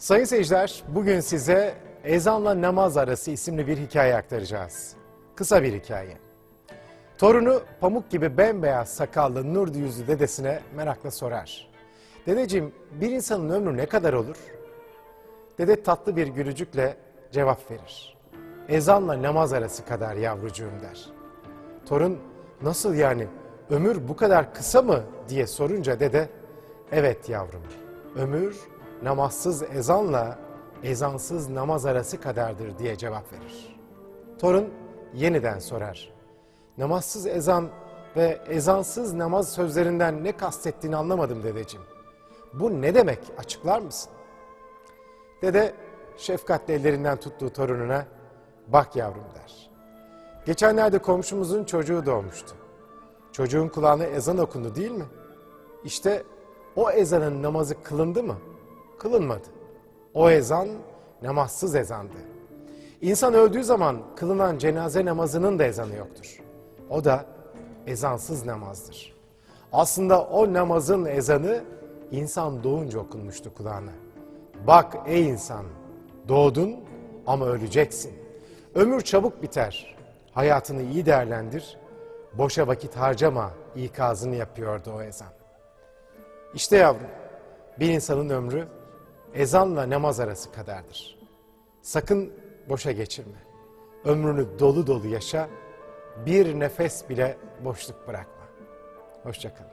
Sayın seyirciler, bugün size ezanla namaz arası isimli bir hikaye aktaracağız. Kısa bir hikaye. Torunu pamuk gibi bembeyaz sakallı nur yüzlü dedesine merakla sorar. Dedeciğim bir insanın ömrü ne kadar olur? Dede tatlı bir gülücükle cevap verir. Ezanla namaz arası kadar yavrucuğum der. Torun nasıl yani ömür bu kadar kısa mı diye sorunca dede evet yavrum ömür namazsız ezanla ezansız namaz arası kadardır diye cevap verir. Torun yeniden sorar. Namazsız ezan ve ezansız namaz sözlerinden ne kastettiğini anlamadım dedeciğim. Bu ne demek açıklar mısın? Dede şefkatle ellerinden tuttuğu torununa bak yavrum der. Geçenlerde komşumuzun çocuğu doğmuştu. Çocuğun kulağına ezan okundu değil mi? İşte o ezanın namazı kılındı mı? Kılınmadı. O ezan namazsız ezandı. İnsan öldüğü zaman kılınan cenaze namazının da ezanı yoktur. O da ezansız namazdır. Aslında o namazın ezanı insan doğunca okunmuştu kulağına. Bak ey insan, doğdun ama öleceksin. Ömür çabuk biter. Hayatını iyi değerlendir. Boşa vakit harcama ikazını yapıyordu o ezan. İşte yavrum, bir insanın ömrü ezanla namaz arası kadardır. Sakın boşa geçirme. Ömrünü dolu dolu yaşa. Bir nefes bile boşluk bırakma. Hoşçakalın.